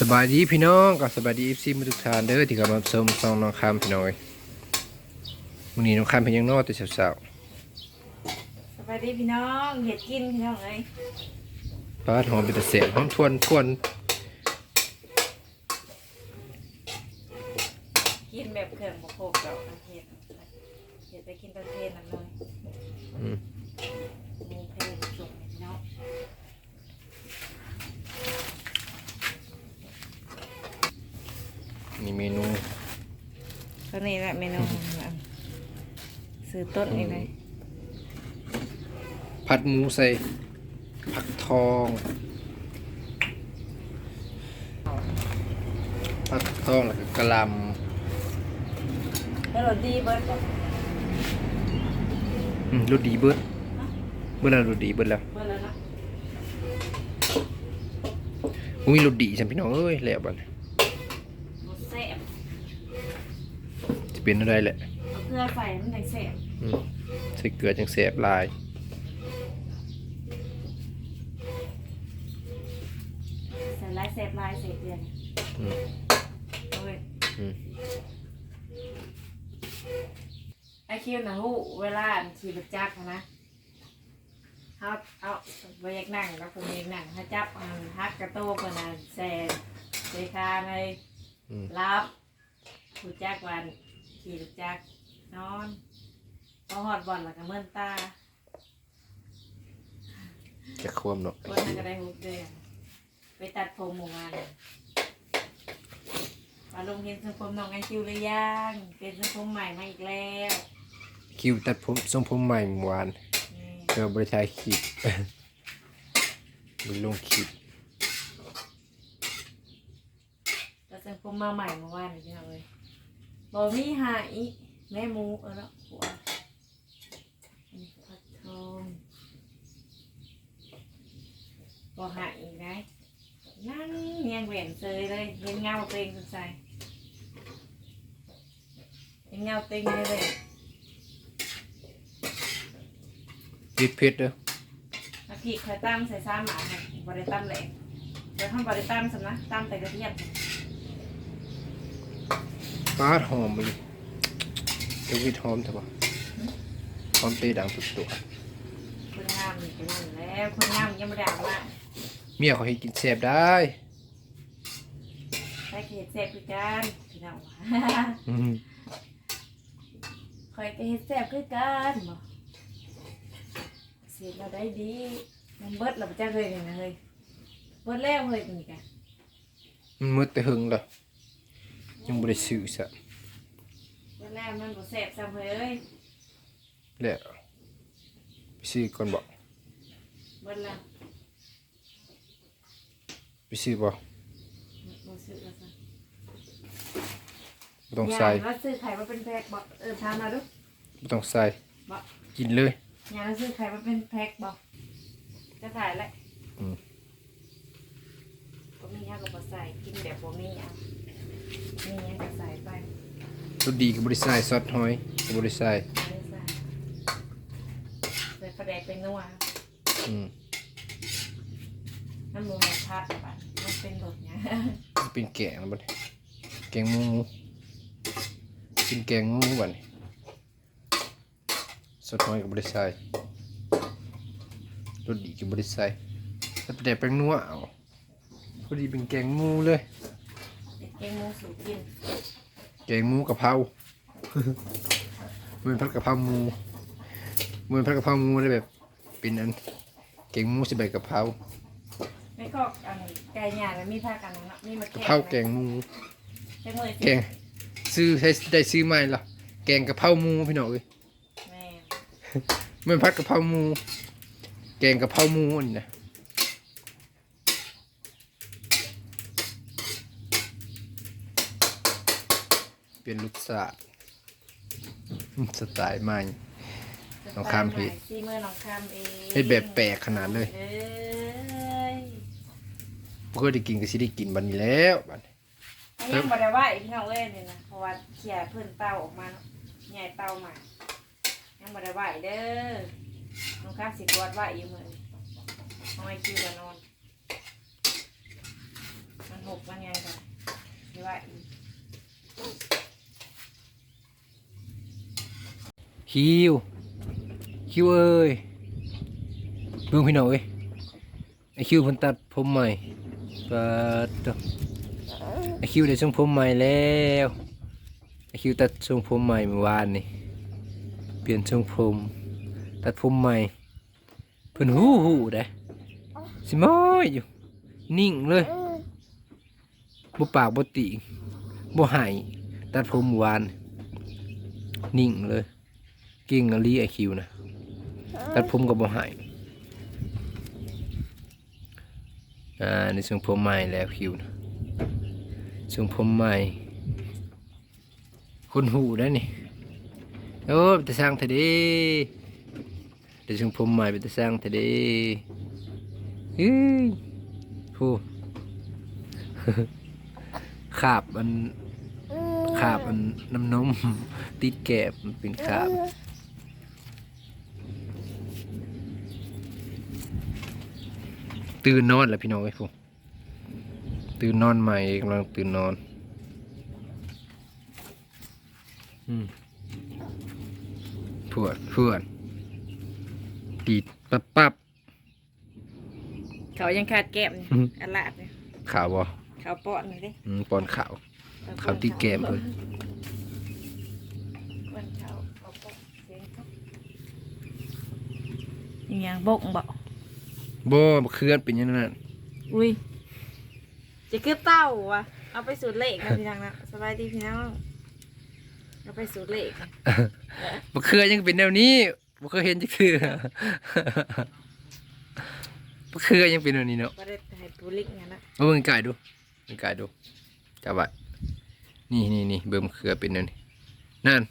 สบายดีพี่น้องกับสบายดีเอฟซีมาทุกท่านเด้อที่กำลังชมซองน้องคำพี่น้อยวันนี้น้องคำเป็นยังนอแต่สาวสวัสดีพี่น้องเห็ดกินพี่น้องเอ้ยๆป้าดหอมเป็นตะเสียหอมทวนทวนกินแบบเครื่องบกโขกดอกน้ำเห็ดเห็ดไปกินตอนเพลนนั่นเลย อืม หมูเพลนสุกเนี่ยพี่น้อง นี่ เมนูก็นี่แหละเมนูซื้อต้นเองเลยผัดหมูใส่ผักทอง ผักทองแล้วก็กะหล่แล้วโรดีเบิร์ดบอกำอืมรสดีเบิดเบิดแล้วรสดีเบิดแล้วเบิร์ดแล้วเนาะอุ้ยรสดีฉันพี่น้องเอ้ยแล้วบัดนี้ หมดแซ่บ จะ เป็นอะไรแหละเอาเกลือใส่มันได้แซ่บอืมใส่เกลือจังแสบหลาย ใส่ลายแซ่บลายใส่เกลือเนี่ยอืมเอาเว้ยอืมไอคิวนะฮู้เวลาขี่รถจักรนะเอาเอาไปยักนั่งแล้วคนยักนั่งถ้าจับอันฮักกระโต้คนน่ะแซ่เซคาในอืม รับผู้จักวัน ขี่รถจักรนอนพอหอดบอลแล้วก็เมื่นตาจะควมเนาะคนนั้นก็ได้ฮุบด้วยอะไปตัดผมหมู่งานมาลงเห็นสังคมน้องไอคิวหรือยังเป็นสังคมใหม่มาอีกแล้วคิวตัดผมทรงผมใหม่เมื่อวานนี่เธอบริษัทขีดบริลงขีดแล้วสังคมมาใหม่เมื่อวานนี่พี่น้องเลย บอมีหาอีแม่หมูเออแล้วหัวอันนี้ผัดทองบอหาอีกนะนั่งเนียงแหวนเซยเลยเห็นเงาเต็งสดใสเห็นเงาเต็งเลยเลยพิดเพชรเด้อน้ำพริกเคยตั้มใส่ซ้ำหมาค่ะบริตั้มแหลกเดี๋ยวทำบริตั้มสำนะตั้มแต่กระเทียม ปาดหอมไปเลยเดี๋ยววิทหอมเถอะปะหอมเตะดังตุกตัวคนงามนี่ก็นั่นแล้วคนงามยังไม่ได้เอามาเมียเขาให้กินแซ่บได้ใส่เกล็ดแซ่บคือกันพี่น้องว่าอืมคอยก็เฮ็ดแซ่บคือกันบ่เสียเราได้ดีมันเบิดเราจะเลยนี่นะเฮ้ยเบิดแล้วเฮ้ยนี่กันมันมืดแต่หึงแล้ว ยังบริสื่อสะเบิดแล้วมันบ่แซ่บซ้ำเฮ้ยแล้วไปซื้อก่อนบอกเบิดแล้วไปซื้อบ่บ่ซื้อแล้วซะบ่ต้องใส่ย่าว่าซื้อไข่มาเป็นแพ็คบ่เออทานมาดูบ่ต้องใส่บ่กินเลยอย่าว่าซื้อไข่มาเป็นแพ็คบ่จะขายแหละอืม บ่มีหยังก็บ่ใส่กินแบบบ่มีอะ มีหยังก็ใส่ไปรสดีกับบริใส่ซอสหอยกับบริใส่ไม่ใส่ใส่ปลาแดกเป็นนัวอืมน้ำหมูแม่พัดไปมันเป็นรสเนี่ยเป็นแกงแล้วบัดนี้แกงหมูกินแกงหมูบัดนี้ซอสหอยกับบริใส่รสดีกับบริใส่แล้วไปแดกแป้งนัวเอาพอดีเป็นแกงหมูเลย เอ็งหมูสูตรกินแกงหมูกะเพรา เหมือนผัดกะเพราหมูเหมือนผัดกะเพราหมูเลยแบบ เป็นอันแกงหมูใส่ใบกะเพราไม่ก็อันไก่หยาแล้วมีผ้ากันนะมีมะกะแขเพราแกงหมูแค่มือแกงซื้อใช้ได้ซื้อใหม่ละแกงกะเพราหมูพี่น้องเอ้ยแม่เหมือนผัดกะเพราหมู แกงกะเพราหมูนี่นะ เปลี่ยนรสชาติสไตล์ใหม่ น้องคำเฮ็ดซีมือน้องคำเองเฮ็ดแบบแปลกขนาดเลย เอ้ยบ่เคยได้กินก็สิได้กินบัดนี้แล้วบัดนี้อันยังบ่ได้ไหวพี่น้องเอ้ยนี่นะเพราะว่าเขี่ยเพิ่นเต้าออกมาเนาะใหญ่เต้ามายังบ่ได้ไหวเด้อน้องคำสิกวดไหวอยู่มื้อนี้น้องไอคิวก็นอนมันหกมันไงกันดีว่า คิวคิวเอ้ยเบิ่งพี่น้องเอ้ยไอคิวเพิ่นตัดผมใหม่ปัดตวไอคิวได้ทรงผมใหม่แล้วไอคิวตัดทรงผมใหม่เมื่อวานนี่เปลี่ยนทรงผมตัดผมใหม่เพิ่นฮู้ฮู้ได้สิม้อยอยู่นิ่งเลยบ่ปากบ่ติบ่หายตัดผมเมื่อวาน นิ่งเลย กิ่งอลีไอคิวนะตัดผมกับบ่หายอ่าในทรงผมใหม่แล้วคิวนะทรงผมใหม่คนหูได้นี่โอ้ไปแต่สร้างเถอะเดิเดี๋ยวทรงผมใหม่ไปแต่สร้างเถอะเดิเฮ้ยผู้ขาบมันขาบมันน้ำนมติดแกบมันเป็นขาบ ตื่นนอนแล้วพี่น้องไอ้พวกตื่นนอนใหม่กำลังตื่นนอน อืมเพื่อนเพื่อนตีดปับปับเขายังขาดแก้มอืมอันลาดเนี่ยข่าวบ่เขาปอนเลยดิอืมปอนข่าวเขาติดแก้มเพิ่นวันเขาเขาปอนเสียงเขาอย่างยังบกบอก บ่บ่เคลื่อนเป็นอยังนั้นอุ้ยจะคือเต้าวะเอาไปสูตรเลขนะพี่น้องนะสบายดีพี่น้องเอาไปสูตรเลขนะบ่เคลื่อนยังเป็นแนวนี้บ่เคยเห็นจักเทื่อบ่เคลื่อนยังเป็นแนวนี้เนาะบ่ได้ให้ปูลิกงั้นนะมาเบิ่งไก่ดูเบิ่งไก่ดูจับไว้นี่นี่นี่เบิ่มเครือเป็นแนวนี้นั่น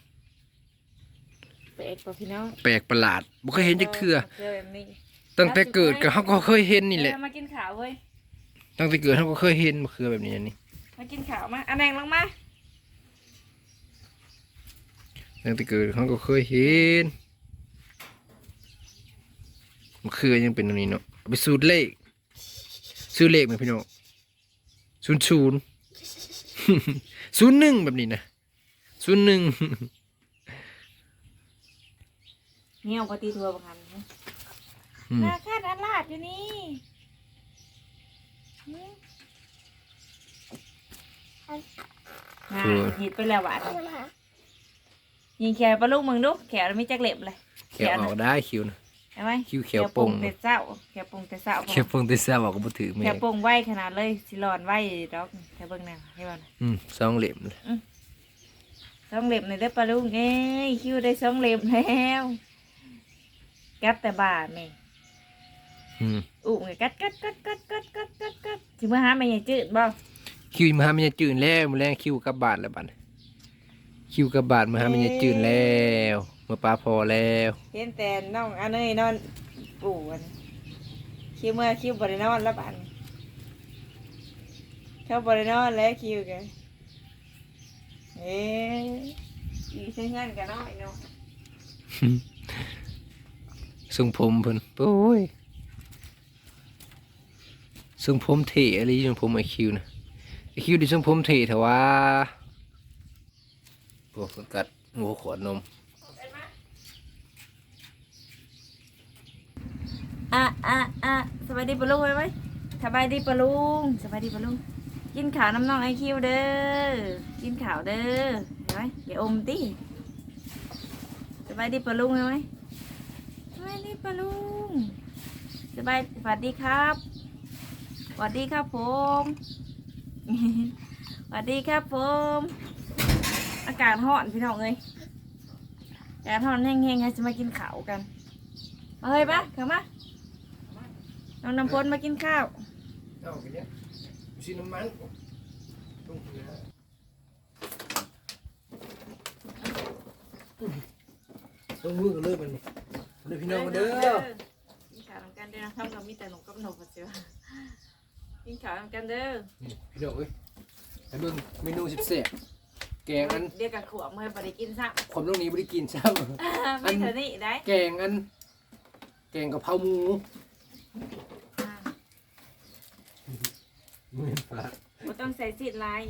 ไปเอกป่ะพี่น้องแปลกประหลาดบ่เคยเห็นจักเทื่อเจอแบบนี้ ตั้งแต่เกิดก็เฮาก็เคยเห็นนี่แหละเออมากินข้าวเว้ย ตั้งแต่เกิดเฮาก็เคยเห็นมะเขือแบบนี้นี่มากินข้าวมาอันแดงลงมา ตั้งแต่เกิดเฮาก็เคยเห็นมะเขือยังเป็นแบบนี้เนาะเอาไปสูตรเลขซื้อเลขมาพี่น้องศูนย์ศูนย์ ศูนย์หนึ่งแบบนี้นะศูนย์หนึ่ง เงี้ยวปฏิทัวร์ประกันนะ อืมนาคาดอันลาดอยู่นี่อืมอ่าหิดไปแล้วหวานยิงแขวปลาลูกมึงดูแขวไม่จักเล็บเลยเขียวออกได้คิวนะ เห็นไหมคิวเขียวโป่งแต่เศร้าแขวปงแต่เศร้าเขียวโป่งแต่แซ่บออกก็บ่ถือแม่แขวปงไหวขนาดเลยสิรอนไหวดอกแค่เบิ่งหน้าให้บ่นะอืมสองเหลี่ยมสองเล็บในเด้อปลาลูกเอ้ยคิวได้สองเล็บแล้วกัดแต่บ่าแม่ อืมอู้ไงกัดกัดกัดกัดกัดกัดกัดกัดสิมาหาแม่ใหญ่จืดบ่คิวมาหามันจะจืดแล้วมื้อแรงคิวกลับบาทแล้วบัดนี้คิวกลับบาทมาหามันจะจืดแล้วมาปลาพอแล้วเห็นแต่น้องอันนี้นอนปู่อันคิวเมื่อคิวบริโนอนแล้วบันเขาบริโนอนแล้วคิวกันเอ๊ะอีใช้งานกันน้อยเนาะทรงผมเพิ่นโอ้ย ทรงผมเทอะไรทรงผมไอคิวนะไอคิวดิทรงผมเทแต่ว่าโอ้กัดหัวขวดนมอะอะอะสบายดีปะลุงไหมไหมสบายดีปะลุงสบายดีปะลุงกินข่าวน้ำน้องไอคิวเด้อกินข่าวเด้อเห็นไหมอย่าอมติสบายดีปะลุงไหมไหมสบายดีปะลุงสบายสวัสดีครับ สวัสดีครับผมสวัสดีครับผม อากาศร้อนพี่น้องเลยอากาศร้อนแห้งๆให้จะมากินข้าวกันมาเฮ้ยปะเข้ามาน้องน้ำพลมากินข้าวเอาไปเนี่ยชิน้ำมันต้องมือกันเลยมันนี่เด้อพี่น้องมาเด้อกินข้าวน้ำกันเด้อนะทำกับมีแต่หนมกับหนมปัจจุบัน กินข้าวน้ำกันเด้อนี่พี่น้องเอ้ยให้เบิ่งเมนูสิบเสียแกงอันเรียกกับขวบเมื่อปริกินซ้ผมตรงนี้ไม่ได้กินซ้ำไม่เท่านี้ได้ำแกงอัน แกงกะเพราหมูอ่าเมือนปลาบ่ต้องใส่ซีดลาย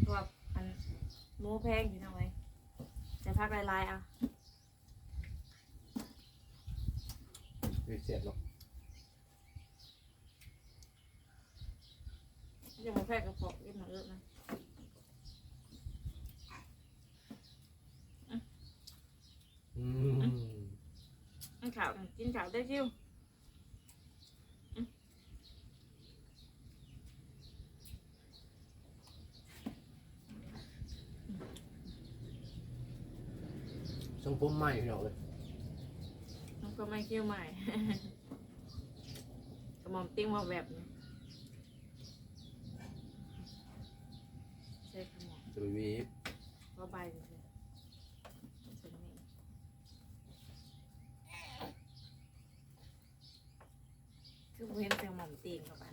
เพราะว่าอันหมูแพงอยู่นะไว้ใส่ผักลายๆเอาไม่เสียดหรอก จะมาแพงกระเพาะกินหน่อยเอิ้นนะอืมกินข้าวกินข้าวได้คิวทรงผมใหม่พี่น้องเลยมันก็ไม่คิวใหม่ กระหม่อมติ้งมาแบบนี้ใช่ก ระหม่อมจะไปวีบว่าใบเลยใช่ไหมคือบ่เห็นแต่หม่อมตีนเข้าไป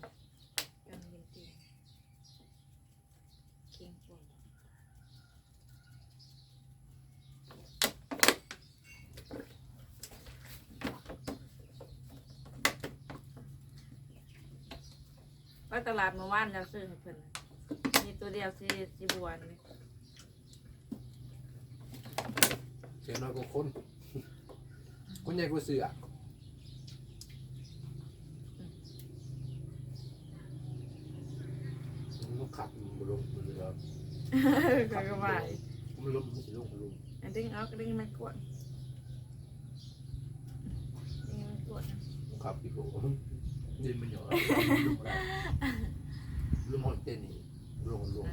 กันเห็นตีนเคียงปวดว่าตลาดเมื่อวานเราซื้อให้เพิ่นน่ะมี ตัวเดียวสิสิบวันนี่เสียน้อยกว่าคน คนใหญ่กว่าเสือมันขับมันลงมันเลยครับก็ก็ว่ามันลงมันสิลงมันลงอันดึงเอาก็ดึงมันกวดดึงมันกวดนะมันขับอีกโอ้ดินมันหย่อนลงมาได้ลงหอนเต้นนี่ ลงลง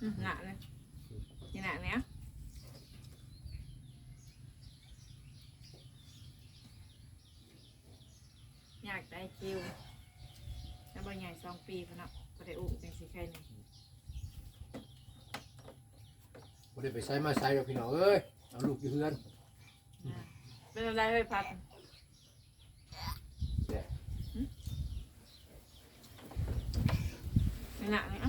อืมหนาเลยนี่หนาเนี้ยอยากได้คิวแล้วบางใหญ่สองปีพะเนาะก็ได้อุ้มจังสิใครหนึ่ง บ่ ได้ไปใช้มาใช้หรอกพี่น้องเอ้ยเอาลูกอยู่เพื่อนนะเป็นอะไรเฮ้ยพัดแต่นี่หนาเนี้ย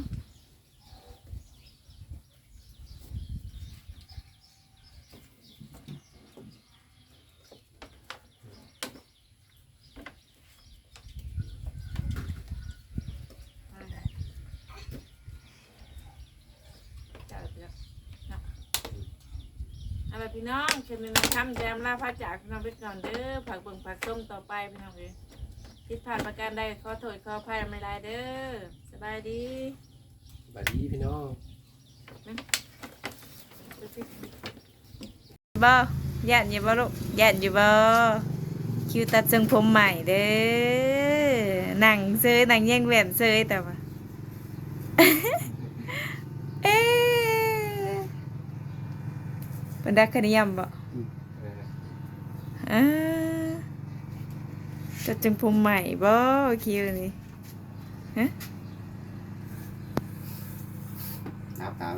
จัดเลยนะ อะไรพี่น้องคือมีมาคำแจมลาพระจากพี่น้องไปก่อนเด้อผักเบิ่งผักส้มต่อไปพี่น้องเลยผิดพลาดประการใดขอโทษขออภัยไม่ได้เด้อสบายดีบัดนี้พี่น้องบ่ยันอยู่บ่ลูกยันอยู่บ่คิวตัดทรงผมใหม่เด้อหนังเซยหนังแย่งแหวนเซยแต่ว่าเอ๊ะ เป็นดักคณิยมบ่เอออ่าตัดทรงผมใหม่บ่คิวนี่หนาวขาว